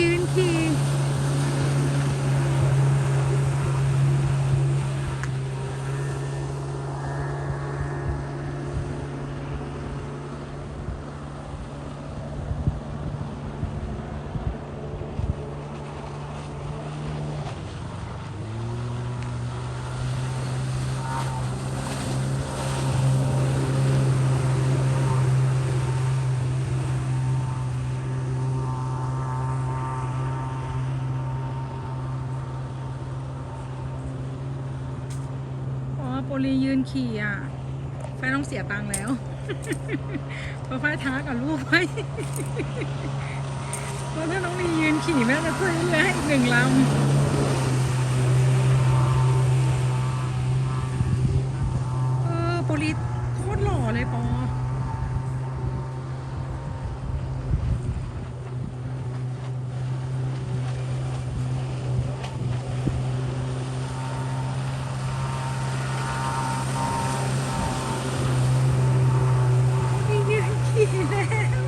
ยืนขี่อ๋ อโปลียืนขี่อะไฟต้องเสียตังค์แล้วเพราะไฟท้ากับลูกไว้เพราะถ้าน้องมียืนขี่แม่จะซื้อเลยอให้อีกหนึ่งลำเออโปลีโคตรหล่อเลยปอ มียืนขี่แล้ว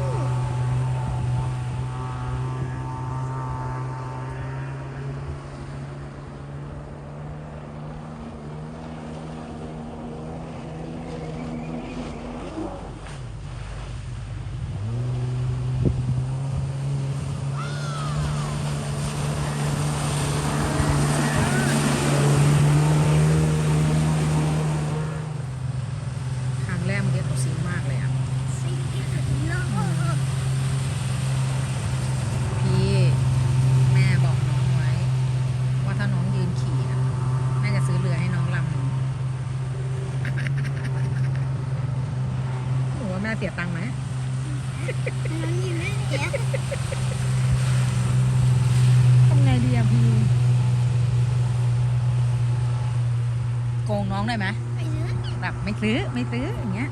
ครั้งแรกเมื่อกี้เขาซิงมากเลยอะ สิ่งที่สุดในโลก พี่แม่บอกน้องไว้ ว่าถ้าน้องยืนขี่นะแม่จะซื้อเรือให้น้องลำหนึ่งหนูว่าแม่เสียตังค์ไหม มันอยู่นั่นเดียวทำไงดีอะพี่โกงน้องได้ไหมไปซื้อแบบไม่ซื้อไม่ซื้ออย่างเงี้ย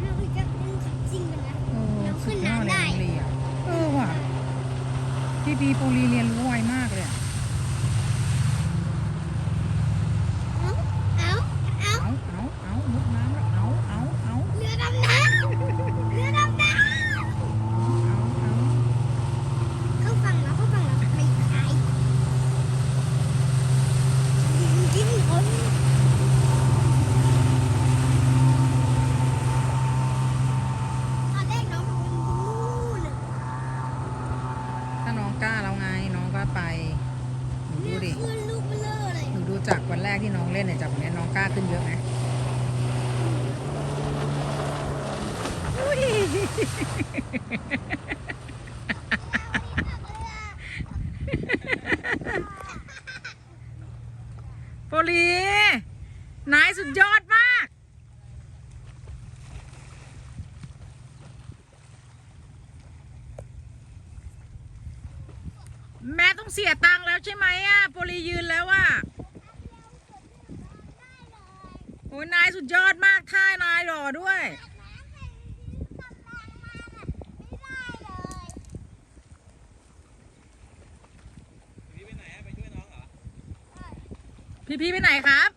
เราจะเล่นขับจริงกันนะเออเราขึ้สุนดยอดเลยน้ำได้น้องลีอะเออว่ะพี่ปีปูรีเรียนรู้ไวมากเลยอะ เอาเอาเอา เอาเอาเอามุดน้ำแล้วเอาเอาเอา เรือดำน้ำเรือดำน้ เอาเอาำเข้าฝั่งแล้วเข้าฝั่งแล้วไปขายกินคนตอนแรกน้องบอกว่านู่นน่ะ ถ้าน้อง กล้าแล้วไงน้องก็ไปหนูดูเรือดิขึ้นลูกเบลอเลยหนูดูจากวันแรกที่น้องเล่นเนี่ยจากวันนี้น้องกล้าขึ้นเยอะไหมอุ้ยโปลีนายสุดยอดมาก แม่ต้องเสียตังค์แล้วใช่ไหมอะโปลียืนแล้วอะโอ้ยนายสุดยอดมากท่านายหล่อด้วย พี่พี่ไปไหนครับ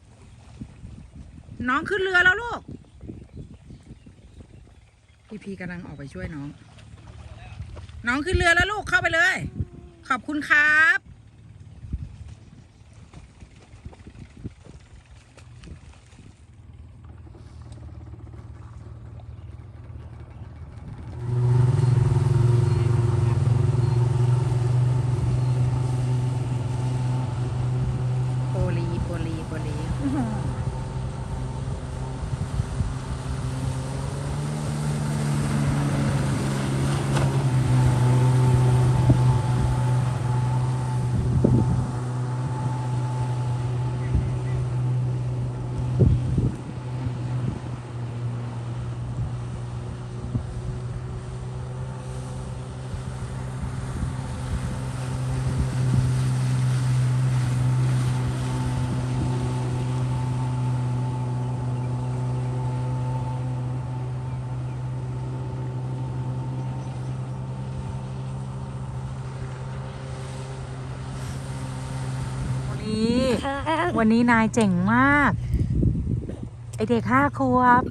น้องขึ้นเรือแล้วลูก พี่พี่กำลังออกไปช่วยน้อง น้องขึ้นเรือแล้วลูกเข้าไปเลย ขอบคุณครับ โปลีโปลีโปลีอื้อหือโปลี วันนี้นายเจ๋งมาก ไอเด็กห้าขวบ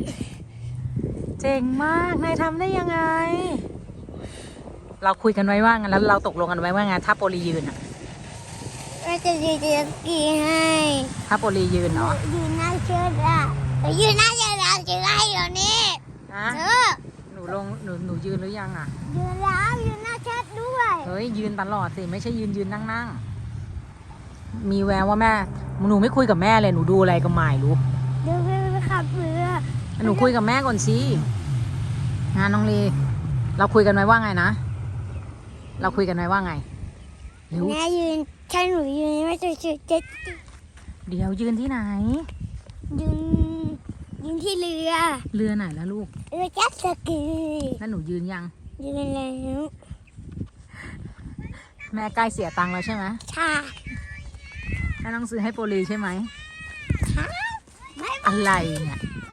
เจ๋งมาก นายทำได้ยังไง เราคุยกันไว้ว่างั้นแล้วเราตกลงกันไว้ว่าไงถ้าโปรลียืนอะเราจะยืนเจ็ตสกีให้ถ้าโปรลียืนเนาะยืนหน้าเชือกอะยืนหน้าเชือกเราจะให้เดี๋ยวนี้ฮะเออหนูลงหนูหนูยืนหรือยังอะยืนแล้วยืนหน้าเชือกด้วย เฮ้ยยืนตลอดสิไม่ใช่ยืนยืนนั่งนั่ง มีแววว่าแม่ หนูไม่คุยกับแม่เลย หนูดูอะไรก็ไม่รู้ เดี๋ยวไปขับเรือหนูคุยกับแม่ก่อนสิงานน้องลี เราคุยกันไว้ว่าไงนะ เราคุยกันไว้ว่าไงเร็วแม่ยืนถ้าหนูยืนไม่จะชื่อเจ็ตเดี๋ยวยืนที่ไหน ยืนยืนที่เรือ เรือไหนแล้วลูก เรือเจ็ตสกีแล้วหนูยืนยัง ยืนแล้ว แม่ใกล้เสียตังค์แล้วใช่ไหมค่ะ แม่ต้องซื้อให้โปรลีใช่ไหมค่ะไม่อะไรเนี่ย